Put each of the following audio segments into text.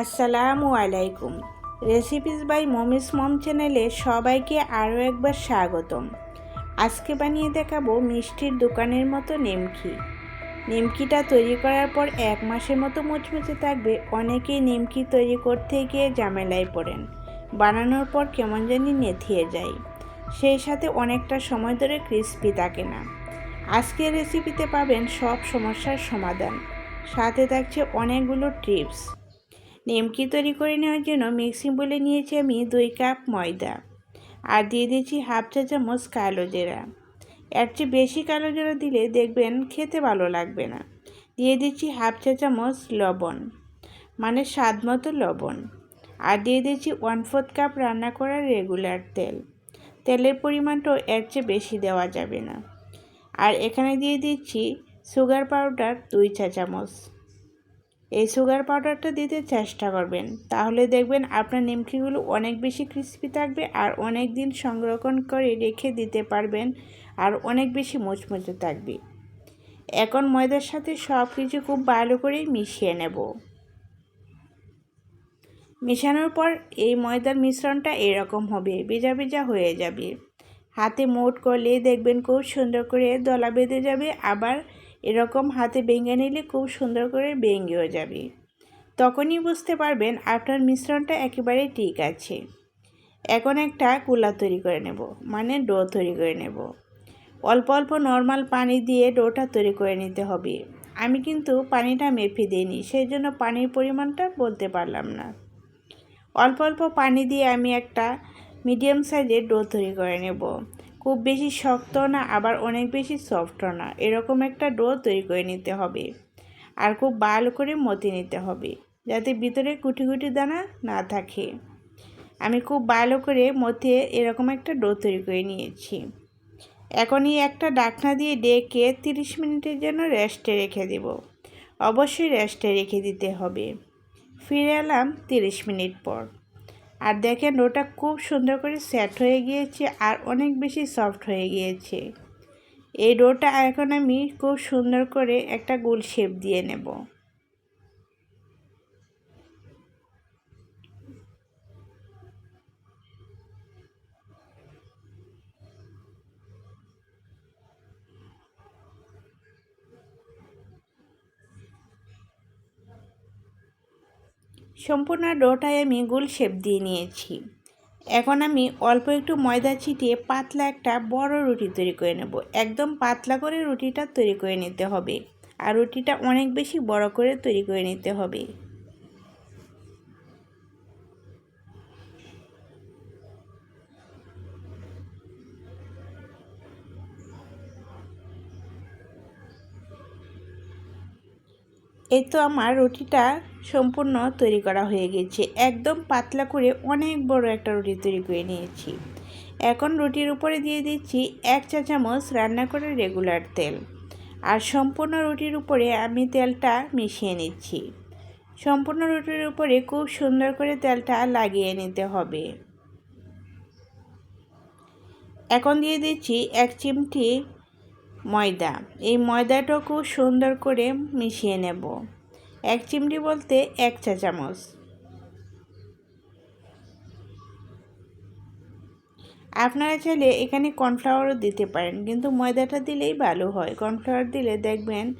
আসসালামু আলাইকুম। Recipes by মমিস মম চ্যানেলে সবাইকে আরও একবার স্বাগতম। আজকে বানিয়ে দেখাবো মিষ্টির দোকানের মতো নিমকি। নিমকিটা তৈরি করার পর এক মাসের মতো মুচমুচে থাকবে, অনেকেই নিমকি তৈরি করতে গিয়ে ঝামেলায় পড়েন। বানানোর পর কেমন জানি নেথিয়ে যায়। সেই সাথে অনেকটা সময় ধরে ক্রিস্পি থাকে না। আজকের রেসিপিতে পাবেন সব সমস্যার সমাধান। সাথে থাকছে অনেকগুলো টিপস নিমকি তৈরি করে নেওয়ার জন্য মিক্সিং বলে নিয়েছি আমি দুই কাপ ময়দা আর দিয়ে দিয়েছি হাফ চা চামচ কালো জেরা। এর চেয়ে বেশি কালো জিরা দিলে দেখবেন খেতে ভালো লাগবে না। দিয়ে দিচ্ছি হাফ চা চামচ লবণ মানে স্বাদ মতো লবণ। আর দিয়ে দিচ্ছি ওয়ান ফোর্থ কাপ রান্না করার রেগুলার তেল। তেলের পরিমাণটাও এর চেয়ে বেশি দেওয়া যাবে না। আর এখানে দিয়ে দিচ্ছি সুগার পাউডার দুই চা চামচ। এই সুগার পাউডারটা দিতে চেষ্টা করবেন। তাহলে দেখবেন আপনার নিমকিগুলো অনেক বেশি ক্রিস্পি থাকবে আর অনেক দিন সংরক্ষণ করে রেখে দিতে পারবেন আর অনেক বেশি মুচমুচে থাকবে। এখন ময়দার সাথে সব কিছু খুব ভালো করে মিশিয়ে নেব। মেশানোর পর এই ময়দার মিশ্রণটা এরকম হবে, ভেজা ভেজা হয়ে যাবে। হাতে মোট করলে দেখবেন খুব সুন্দর করে দলা বেঁধে যাবে, আবার এরকম হাতে ভেঙে নিলে খুব সুন্দর করে ভেঙেও যাবে। তখনই বুঝতে পারবেন আপনার মিশ্রণটা একেবারে ঠিক আছে। এখন একটা কুলা তৈরি করে নেব মানে ডো তৈরি করে নেব। অল্প অল্প নর্মাল পানি দিয়ে ডোটা তৈরি করে নিতে হবে। আমি কিন্তু পানিটা মেপে দিইনি সেই জন্য পানির পরিমাণটা বলতে পারলাম না। অল্প অল্প পানি দিয়ে আমি একটা মিডিয়াম সাইজের ডো তৈরি করে নেব। খুব বেশি শক্ত না, আবার অনেক বেশি সফটও না। এরকম একটা ডো তৈরি করে নিতে হবে আর খুব ভালো করে মতে নিতে হবে যাতে ভিতরে কুটি কুটি দানা না থাকে। আমি খুব ভালো করে মতে এরকম একটা ডো তৈরি করে নিয়েছি। এখনই একটা ডাকনা দিয়ে ডেকে তিরিশ মিনিটের জন্য রেস্টে রেখে দেব। অবশ্যই রেস্টে রেখে দিতে হবে। ফিরে এলাম তিরিশ মিনিট পর। আর দেখেন ওটা খুব সুন্দর করে সেট হয়ে গিয়েছে আর অনেক বেশি সফট হয়ে গিয়েছে। এই ডোটা এখন আমি খুব সুন্দর করে একটা গোল শেপ দিয়ে নেব। সম্পূর্ণ ডোটাই আমি গোল শেপ দিয়ে নিয়েছি। এখন আমি অল্প একটু ময়দা ছিটিয়ে পাতলা একটা বড় রুটি তৈরি করে নেব। একদম পাতলা করে রুটিটা তৈরি করে নিতে হবে আর রুটিটা অনেক বেশি বড় করে তৈরি করে নিতে হবে। এই তো আমার রুটিটা সম্পূর্ণ তৈরি করা হয়ে গেছে। একদম পাতলা করে অনেক বড় একটা রুটি তৈরি করে নিয়েছি। এখন রুটির উপরে দিয়ে দিচ্ছি এক চা চামচ রান্না করে রেগুলার তেল। আর সম্পূর্ণ রুটির উপরে আমি তেলটা মিশিয়ে নিচ্ছি। সম্পূর্ণ রুটির উপরে খুব সুন্দর করে তেলটা লাগিয়ে নিতে হবে। এখন দিয়ে দিচ্ছি এক চিমটি ময়দা। এই ময়দাটা খুব সুন্দর করে মিশিয়ে নেব। এক চিমড়ি বলতে এক চা চামচ। আপনারা চাইলে এখানে কর্নফ্লাওয়ারও দিতে পারেন, কিন্তু ময়দাটা দিলেই ভালো হয়। কর্নফ্লাওয়ার দিলে দেখবেন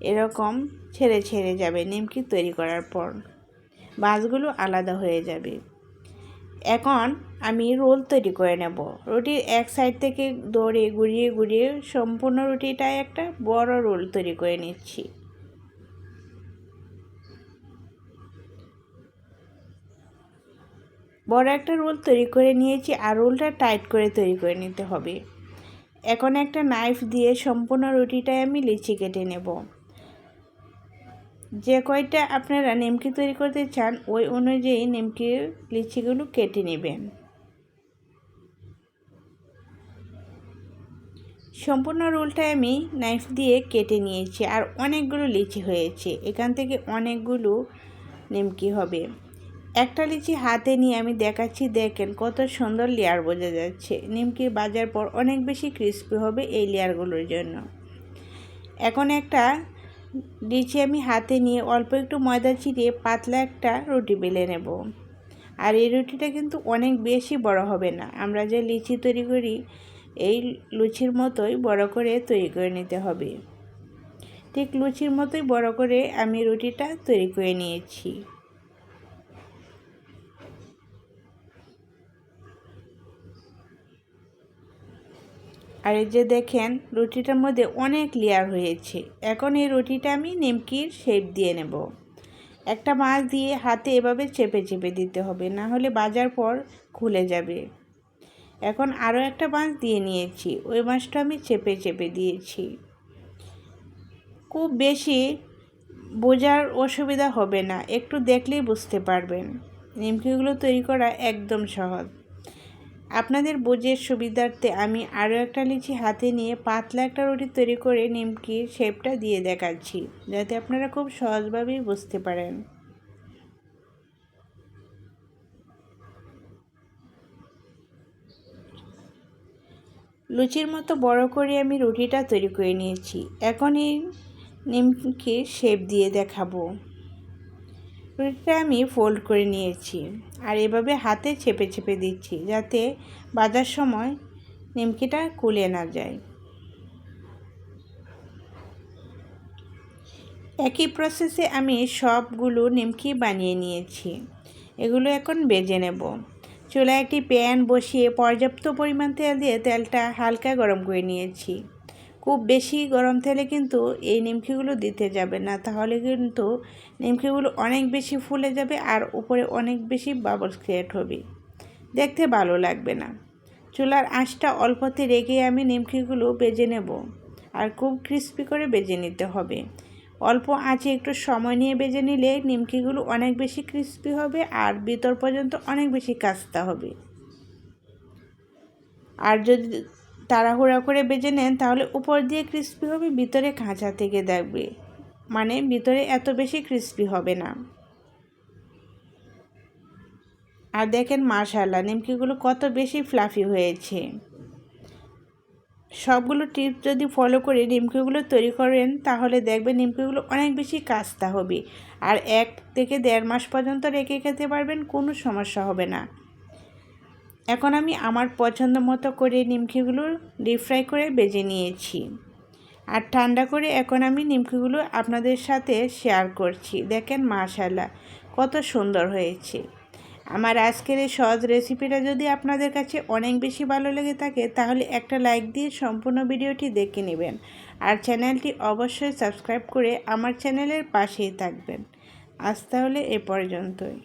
এরকম ছেড়ে ছেড়ে যাবে নিমকি তৈরি করার পর। বাসগুলো আলাদা হয়ে যাবে। এখন আমি রোল তৈরি করে নেব। রুটির এক সাইড থেকে দৌড়ে, ঘুরিয়ে ঘুরিয়ে সম্পূর্ণ রুটিটায় একটা বড় রোল তৈরি করে নিচ্ছি। বড় একটা রোল তৈরি করে নিয়েছি আর রোলটা টাইট করে তৈরি করে নিতে হবে। এখন একটা নাইফ দিয়ে সম্পূর্ণ রুটিটায় আমি লিচি কেটে নেব। যে কয়টা আপনারা নিমকি তৈরি করতে চান, ওই অনুযায়ী নিমকির লিচিগুলো কেটে নেবেন। সম্পূর্ণ রোলটা আমি নাইফ দিয়ে কেটে নিয়েছি আর অনেকগুলো লিচি হয়েছে। এখান থেকে অনেকগুলো নিমকি হবে। একটা লিচি হাতে নিয়ে আমি দেখাচ্ছি, দেখেন কত সুন্দর লেয়ার বোঝা যাচ্ছে। নিমকি বাজার পর অনেক বেশি ক্রিস্পি হবে এই লেয়ারগুলোর জন্য। এখন একটা লিচি আমি হাতে নিয়ে অল্প একটু ময়দা চিরিয়ে পাতলা একটা রুটি বেলে নেব। আর এই রুটিটা কিন্তু অনেক বেশি বড় হবে না। আমরা যে লিচি তৈরি করি, এই লুচির মতোই বড় করে তৈরি করে নিতে হবে। ঠিক লুচির মতোই বড় করে আমি রুটিটা তৈরি করে নিয়েছি। আর এই যে দেখেন, রুটিটার মধ্যে অনেক লেয়ার হয়েছে। এখন এই রুটিটা আমি নিমকির শেপ দিয়ে নেব। একটা মাছ দিয়ে হাতে এভাবে চেপে চেপে দিতে হবে, না হলে বাজার পর খুলে যাবে। এখন আরও একটা মাছ দিয়ে নিয়েছি, ওই মাছটা আমি চেপে চেপে দিয়েছি। খুব বেশি বোঝার অসুবিধা হবে না, একটু দেখলেই বুঝতে পারবেন। নিমকিগুলো তৈরি করা একদম সহজ। আপনাদের বোঝের সুবিধার্থে আমি আরও একটা লিচি হাতে নিয়ে পাতলা একটা রুটি তৈরি করে নিমকির শেপটা দিয়ে দেখাচ্ছি, যাতে আপনারা খুব সহজভাবেই বুঝতে পারেন। লুচির মতো বড় করে আমি রুটিটা তৈরি করে নিয়েছি। এখন এই নিমকির শেপ দিয়ে দেখাবো। রুটিটা আমি ফোল্ড করে নিয়েছি আর এভাবে হাতে চেপে চেপে দিচ্ছি যাতে বাজার সময় নিমকিটা কুলে না যায়। একই প্রসেসে আমি সবগুলো নিমকি বানিয়ে নিয়েছি। এগুলো এখন বেজে নেব। চুলায় একটি প্যান বসিয়ে পর্যাপ্ত পরিমাণ তেল দিয়ে তেলটা হালকা গরম করে নিয়েছি। খুব বেশি গরম তেলে কিন্তু এই নিমকিগুলো দিতে যাবে না। তাহলে কিন্তু নিমকিগুলো অনেক বেশি ফুলে যাবে আর উপরে অনেক বেশি বাবলস ক্রিয়েট হবে। দেখতে ভালো লাগবে না। চুলার আঁচটা অল্পতে রেখে আমি নিমকিগুলো বেজে নেব আর খুব ক্রিস্পি করে বেজে নিতে হবে। অল্প আঁচে একটু সময় নিয়ে বেজে নিলে নিমকিগুলো অনেক বেশি ক্রিস্পি হবে আর ভিতর পর্যন্ত অনেক বেশি কাস্তা হবে। আর যদি তাড়াহুড়া করে বেজে নেন, তাহলে উপর দিয়ে ক্রিস্পি হবে, ভিতরে কাঁচা থেকে দেখবে। মানে ভিতরে এত বেশি ক্রিস্পি হবে না। আর দেখেন মাশাল্লাহ নিমকিগুলো কত বেশি ফ্লাফি হয়েছে। সবগুলো টিপস যদি ফলো করে নিমকিগুলো তৈরি করেন, তাহলে দেখবেন নিমকিগুলো অনেক বেশি কাস্তা হবে। আর এক থেকে দেড় মাস পর্যন্ত রেখে খেতে পারবেন, কোনো সমস্যা হবে না। এখন আমি আমার পছন্দ মতো করে নিমকিগুলো ডিপ ফ্রাই করে বেজে নিয়েছি। আর ঠান্ডা করে এখন আমি নিমকিগুলো আপনাদের সাথে শেয়ার করছি। দেখেন মাশাল্লাহ কত সুন্দর হয়েছে। আমার আজকের এই সহজ রেসিপিটা যদি আপনাদের কাছে অনেক বেশি ভালো লেগে থাকে, তাহলে একটা লাইক দিয়ে সম্পূর্ণ ভিডিওটি দেখে নেবেন। আর চ্যানেলটি অবশ্যই সাবস্ক্রাইব করে আমার চ্যানেলের পাশেই থাকবেন। আজ তাহলে এ পর্যন্তই।